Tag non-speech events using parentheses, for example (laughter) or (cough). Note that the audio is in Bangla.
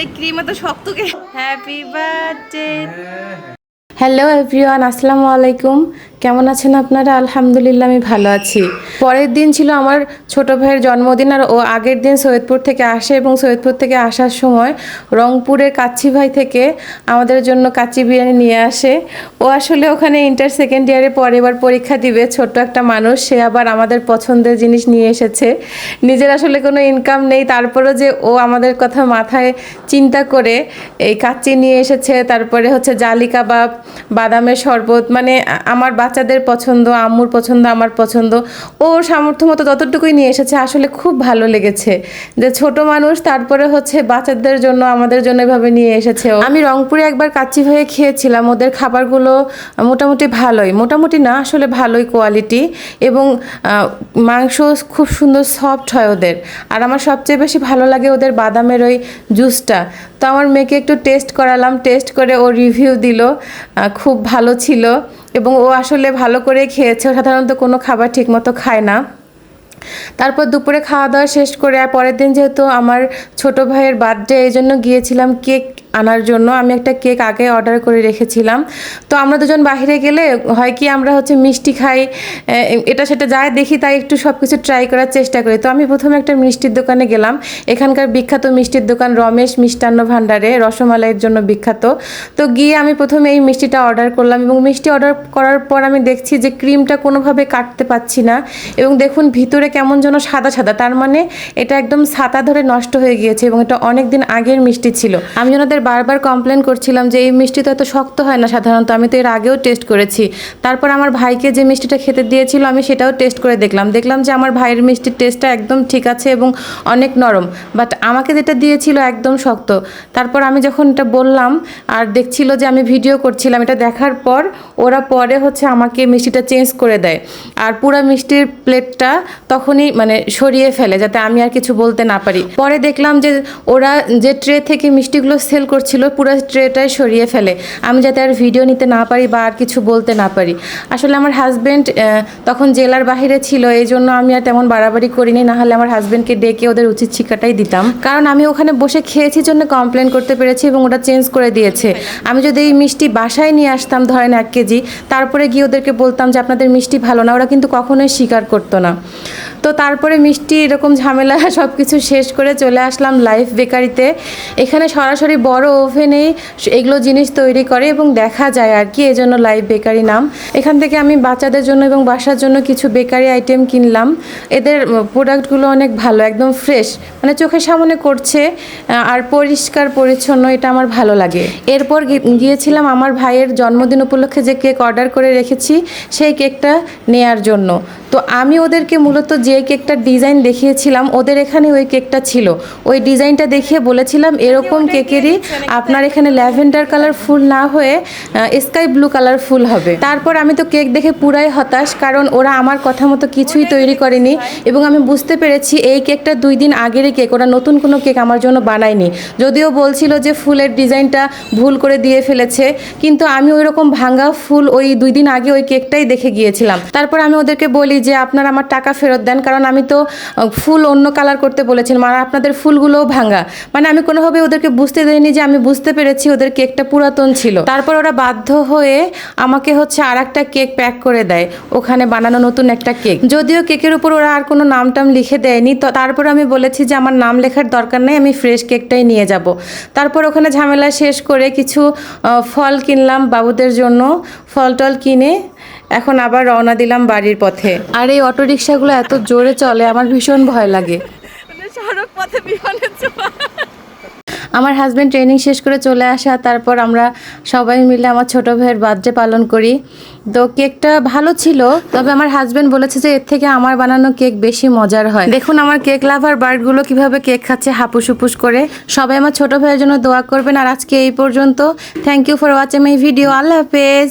এই ক্রিম এত শক্ত কে হ্যাপি বার্থডে হ্যালো এভরিওয়ান আসসালামু আলাইকুম। কেমন আছেন আপনারা? আলহামদুলিল্লাহ, আমি ভালো আছি। পরের দিন ছিল আমার ছোট ভাইয়ের জন্মদিন আর ও আগের দিন সৈয়দপুর থেকে আসে এবং সৈয়দপুর থেকে আসার সময় রংপুরের কাচ্চি ভাই থেকে আমাদের জন্য কাচ্চি বিরিয়ানি নিয়ে আসে। ও আসলে ওখানে ইন্টার সেকেন্ড ইয়ারে পরে এবার পরীক্ষা দিবে। ছোট্ট একটা মানুষ, সে আবার আমাদের পছন্দের জিনিস নিয়ে এসেছে। নিজের আসলে কোনো ইনকাম নেই, তারপরেও যে ও আমাদের কথা মাথায় চিন্তা করে এই কাচ্চি নিয়ে এসেছে। তারপরে হচ্ছে জালি কাবাব বাদামের শরবত মানে আমার বাচ্চাদের পছন্দ, আম্মুর পছন্দ, আমার পছন্দ ও সামর্থ্য মতো যতটুকুই নিয়ে এসেছে, আসলে খুব ভালো লেগেছে। যে ছোট মানুষ, তারপরে হচ্ছে বাচ্চাদের জন্য, আমাদের জন্য এভাবে নিয়ে এসেছে। আমি রংপুরে একবার কাচ্চি হয়ে খেয়েছিলাম, ওদের খাবারগুলো মোটামুটি ভালোই, মোটামুটি না, আসলে ভালোই কোয়ালিটি এবং মাংস খুব সুন্দর সফট হয় ওদের। আর আমার সবচেয়ে বেশি ভালো লাগে ওদের বাদামের ওই জুসটা তো আমার মেয়েকে একটু টেস্ট করালাম টেস্ট করে ও রিভিউ দিল। খুব ভালো ছিল এবং ও আসলে ভালো করে খেয়েছে। সাধারণত কোনো খাবার ঠিকমতো খায় না। তারপর দুপুরে খাওয়া দাওয়া শেষ করে পরের দিন যেহেতু আমার ছোট ভাইয়ের বার্থডে এই জন্য গিয়েছিলাম কেক আনার জন্য। আমি একটা কেক আগে অর্ডার করে রেখেছিলাম। তো আমরা দুজন বাইরে গেলে হয় কি আমরা হচ্ছে মিষ্টি খাই এটা সেটা যাই দেখি তাই একটু সব কিছু ট্রাই করার চেষ্টা করি। তো আমি প্রথমে একটা মিষ্টির দোকানে গেলাম। এখানকার বিখ্যাত মিষ্টির দোকান রমেশ মিষ্টান্ন ভাণ্ডারে, রসমালাইয়ের জন্য বিখ্যাত। তো গিয়ে আমি প্রথমে এই মিষ্টিটা অর্ডার করলাম এবং মিষ্টি অর্ডার করার পর আমি দেখছি যে ক্রিমটা কোনোভাবে কাটতে পাচ্ছি না এবং দেখুন ভিতরে কেমন যেন সাদা সাদা। তার মানে এটা একদম ছাতা ধরে নষ্ট হয়ে গিয়েছে এবং এটা অনেক দিন আগের মিষ্টি ছিল। আমি ওনাদের বারবার কমপ্লেন করছিলাম যে, এই মিষ্টি তো এত শক্ত হয় না সাধারণত, আমি তো এর আগেও টেস্ট করেছি। তারপর আমার ভাইকে যে মিষ্টিটা খেতে দিয়েছিল, আমি সেটাও টেস্ট করে দেখলাম। দেখলাম যে আমার ভাইয়ের মিষ্টির টেস্টটা একদম ঠিক আছে এবং অনেক নরম বাট আমাকে যেটা দিয়েছিল একদম শক্ত। তারপর আমি যখন এটা বললাম আর দেখছিল যে আমি ভিডিও করছিলাম, এটা দেখার পর ওরা পরে হচ্ছে আমাকে মিষ্টিটা চেঞ্জ করে দেয়। আর পুরো মিষ্টির প্লেটটা তখনই মানে সরিয়ে ফেলে, যাতে আমি আর কিছু বলতে না পারি। পরে দেখলাম যে ওরা যে ট্রে থেকে মিষ্টিগুলো সেল করছিল, পুরো ট্রেটাই সরিয়ে ফেলে। আমি যাতে আর ভিডিও নিতে না পারি বা আর কিছু বলতে না পারি। আসলে আমার হাজব্যান্ড তখন জেলার বাইরে ছিল এই জন্য আমি আর তেমন বাড়াবাড়ি করিনি, না হলে আমার হাজব্যান্ডকে ডেকে ওদের উচিত শিক্ষাটাই দিতাম। কারণ আমি ওখানে বসে খেয়েছি জন্য কমপ্লেন করতে পেরেছি এবং ওটা চেঞ্জ করে দিয়েছে। আমি যদি এই মিষ্টি বাসায় নিয়ে আসতাম, ধরেন এক কেজি, তারপরে গিয়ে ওদেরকে বলতাম যে, আপনাদের মিষ্টি ভালো না। ওরা কিন্তু কখনোই স্বীকার করতো না। তো তারপরে মিষ্টি এরকম ঝামেলা (laughs) সব কিছু শেষ করে চলে আসলাম লাইফ বেকারিতে। এখানে সরাসরি বড় ওভেনেই এগুলো জিনিস তৈরি করে এবং দেখা যায় আর কি এই জন্য লাইফ বেকারি নাম। এখান থেকে আমি বাচ্চাদের জন্য এবং বাসার জন্য কিছু বেকারি আইটেম কিনলাম। এদের প্রোডাক্টগুলো অনেক ভালো, একদম ফ্রেশ মানে চোখের সামনে করছে আর পরিষ্কার, পরিচ্ছন্ন, এটা আমার ভালো লাগে। এরপর গিয়েছিলাম আমার ভাইয়ের জন্মদিন উপলক্ষে যে কেক অর্ডার করে রেখেছি, সেই কেকটা নেয়ার জন্য। তো আমি ওদেরকে মূলত যে কেকটার ডিজাইন দেখিয়েছিলাম ওদের এখানে ওই কেকটা ছিল। ওই ডিজাইনটা দেখিয়ে বলেছিলাম এরকম কেকেরই আপনার এখানে ল্যাভেন্ডার কালার ফুল না হয়ে স্কাই ব্লু কালার ফুল হবে। তারপর আমি তো কেক দেখে পুরাই হতাশ কারণ ওরা আমার কথা মতো কিছুই তৈরি করেনি এবং আমি বুঝতে পেরেছি এই কেকটা দুই দিন আগেরই কেক ওরা নতুন কোনো কেক আমার জন্য বানায়নি। যদিও বলছিল যে ফুলের ডিজাইনটা ভুল করে দিয়ে ফেলেছে কিন্তু আমি ওই রকম ভাঙ্গা ফুল ওই দুই দিন আগে ওই কেকটাই দেখে গিয়েছিলাম। তারপর আমি ওদেরকে বলি যে আপনারা আমার টাকা ফেরত দেন কারণ আমি তো ফুল অন্য কালার করতে বলেছিলাম আর আপনাদের ফুলগুলোও ভাঙা। মানে আমি কোনোভাবে ওদেরকে বুঝতে দেইনি যে আমি বুঝতে পেরেছি ওদের কেকটা পুরাতন ছিল। তারপর ওরা বাধ্য হয়ে আমাকে হচ্ছে আর একটা কেক প্যাক করে দেয়। ওখানে বানানো নতুন একটা কেক। যদিও কেকের উপর ওরা আর কোনো নাম টাম লিখে দেয়নি, তো তারপর আমি বলেছি যে আমার নাম লেখার দরকার নেই, আমি ফ্রেশ কেকটাই নিয়ে যাব। তারপর ওখানে ঝামেলা শেষ করে কিছু ফল কিনলাম বাবুদের জন্য। ফল টল কিনে এখন আবার রওনা দিলাম বাড়ির পথে। আর এই অটো রিক্সাগুলো এত জোরে চলে আমার ভীষণ ভয় লাগে। সড়ক পথে আমার হাজব্যান্ড ট্রেনিং শেষ করে চলে আসা তারপর আমরা সবাই মিলে আমার ছোট ভাইয়ের বার্থডে পালন করি। তো কেকটা ভালো ছিল তবে আমার হাজব্যান্ড বলেছে যে এর থেকে আমার বানানো কেক বেশি মজার হয়। দেখুন আমার কেক লাভার বার্ডগুলো কীভাবে কেক খাচ্ছে হাপুস হুপুস করে। সবাই আমার ছোট ভাইয়ের জন্য দোয়া করবেন আর আজকে এই পর্যন্ত। Thank you for watching my video আল্লাহ হাফেজ।